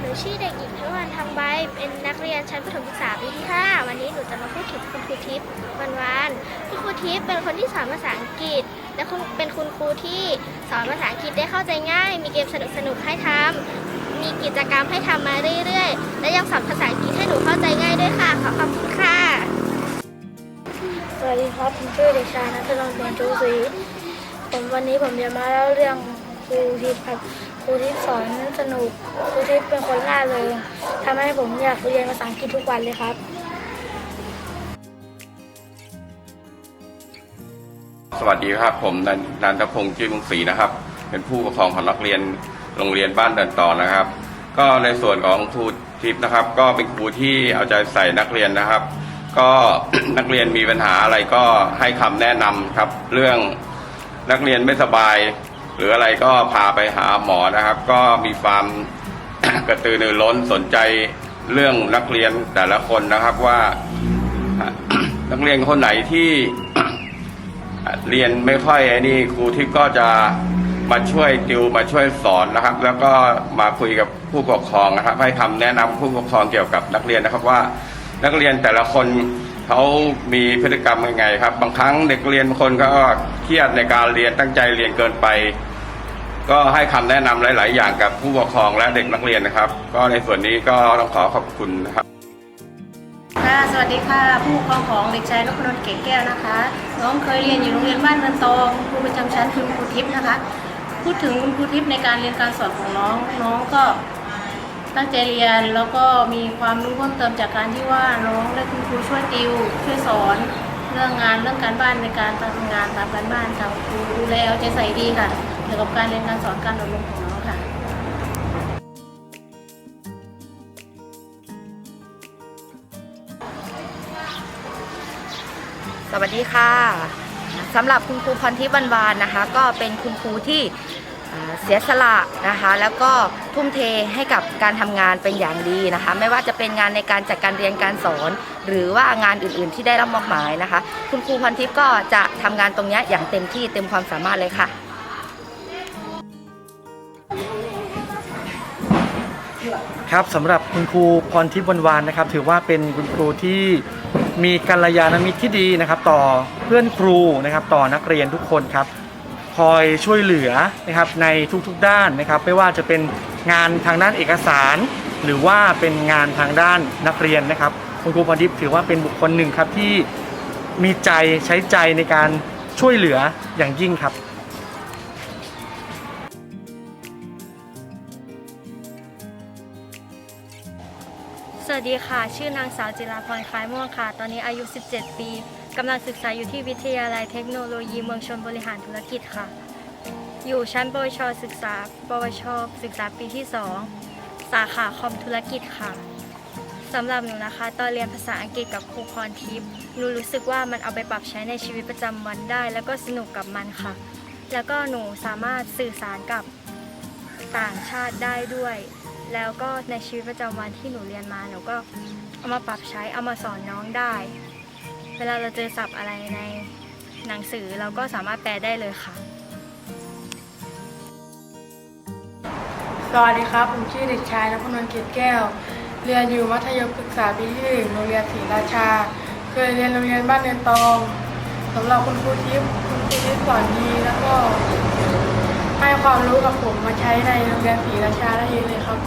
หนูชื่อเด็กหญิงทวันทางใบ เป็นนักเรียนชั้นประถมศึกษาปีที่ 5 วันนี้หนูจะมาพูดถึงคุณครูทิพย์วันวานคุณครูทิพย์เป็นคนที่สอนภาษาอังกฤษ และเป็นคุณครูที่สอนภาษาอังกฤษได้เข้าใจง่าย มีเกมสนุกๆให้ทำมีกิจกรรมให้ทำมาเรื่อยๆ และยังสอนภาษาอังกฤษให้หนูเข้าใจง่ายด้วยค่ะ ขอขอบคุณค่ะ สวัสดีครับผมชื่อเด็กชายนัทนนท์เรียนชูศรีผมวันนี้ผมจะมาเล่าเรื่องครูทิพย์ครับ ครูทิพย์สอนสนุกครูทิพย์เป็นคนล่าเริงทำให้ผมอยากเรียนภาษาอังกฤษทุกวันเลยครับสวัสดีครับ ผมนันนันทพงศ์ชื่อลุงศรีนะครับ เป็นผู้ปกครองของนักเรียนโรงเรียนบ้านเดินต่อนะครับ ก็ในส่วนของครูทิพย์นะครับ ก็เป็นครูที่เอาใจใส่นักเรียนนะครับ ก็นักเรียนมีปัญหาอะไรก็ให้คำแนะนำครับ เรื่องนักเรียนไม่สบาย หรืออะไรก็พาไปหาหมอนะครับ ก็มีความกระตือรือร้นสนใจเรื่องนักเรียนแต่ละคนนะครับว่านักเรียนคนไหนที่เรียนไม่ค่อยไอ้นี่ครูที่ก็จะมาช่วยติวมาช่วยสอนนะครับ แล้วก็มาคุยกับผู้ปกครองนะครับ ให้คำแนะนำผู้ปกครองเกี่ยวกับนักเรียนนะครับว่านักเรียนแต่ละคน เขามีพฤติกรรมยังไงครับ บางครั้งเด็กเรียนบางคนก็เครียดในการเรียนตั้งใจเรียนเกินไป ก็ให้คำแนะนำหลาย ๆ อย่างกับผู้ปกครองและเด็กนักเรียนนะครับ ก็ในส่วนนี้ก็ต้องขอขอบคุณนะครับค่ะสวัสดีค่ะ ผู้ปกครองของเด็กชายนพดลเก๋แก้วนะคะ น้องเคยเรียนอยู่โรงเรียนบ้านเมืองตคุณครูประจำชั้นคุณครูทิพย์นะคะ พูดถึงคุณครูทิพย์ในการเรียนการสอนของน้อง น้องก็ ตั้งใจเรียนแล้วก็มีความรู้เพิ่มเติมจากการที่ว่าน้องได้คุณครูช่วยติวช่วยสอนเรื่องงานเรื่องการบ้านในการทำงานตามการบ้านค่ะครูดูแลเอาใจใส่ดีค่ะเกี่ยวกับการเรียนการสอนการอบรมของน้องค่ะสวัสดีค่ะสำหรับคุณครูพรทิพย์วันวานนะคะ ก็เป็นคุณครูที่ เสียสละนะคะ แล้วก็ทุ่มเทให้กับการทำงานเป็นอย่างดีนะคะ ไม่ว่าจะเป็นงานในการจัดการเรียนการสอน หรือว่างานอื่นๆที่ได้รับมอบหมายนะคะ คุณครูพรทิพย์ก็จะทำงานตรงนี้อย่างเต็มที่เต็มความสามารถเลยค่ะครับสำหรับคุณครูพรทิพย์วันวานนะครับ ถือว่าเป็นคุณครูที่มีกัลยาณมิตรที่ดีนะครับ ต่อเพื่อนครูนะครับ ต่อนักเรียนทุกคนครับ คอยช่วยเหลือนะครับในทุกๆด้านนะครับ ไม่ว่าจะเป็นงานทางด้านเอกสาร หรือว่าเป็นงานทางด้านนักเรียนนะครับ คุณครูพรทิพย์ถือว่าเป็นบุคคลหนึ่งครับที่มีใจใช้ใจในการช่วยเหลืออย่างยิ่งครับสวัสดีค่ะ ชื่อนางสาวจิราพรคล้ายม่วงค่ะ ตอนนี้อายุ 17 ปี กำลังศึกษาอยู่ที่วิทยาลัยเทคโนโลยีเมืองชนบริหารธุรกิจค่ะ อยู่ชั้นปวชศึกษา ปวชศึกษาปีที่ 2 สาขาคอมธุรกิจค่ะสำหรับหนูนะคะ ตอนเรียนภาษาอังกฤษกับครูพรทิพย์หนูรู้สึกว่ามันเอาไปปรับใช้ในชีวิตประจำวันได้ แล้วก็สนุกกับมันค่ะ แล้วก็หนูสามารถสื่อสารกับต่างชาติได้ด้วย แล้วก็ในชีวิตประจำวันที่หนูเรียนมาหนูก็เอามาปรับใช้เอามาสอนน้องได้ เวลาเราเจอศัพท์อะไรในหนังสือเราก็สามารถแปลได้เลยค่ะ สวัสดีครับ ผมชื่อเด็กชายนพนนท์เกตแก้ว เรียนอยู่มัธยมศึกษาปีที่หนึ่งโรงเรียนศรีราชา เคยเรียนโรงเรียนบ้านเนินตองสำหรับคุณครูทิพย์คุณครูทิพย์สอนดีแล้วก็ให้ความรู้กับผมมาใช้ในโรงเรียนศรีราชาได้เยอะเลยครับ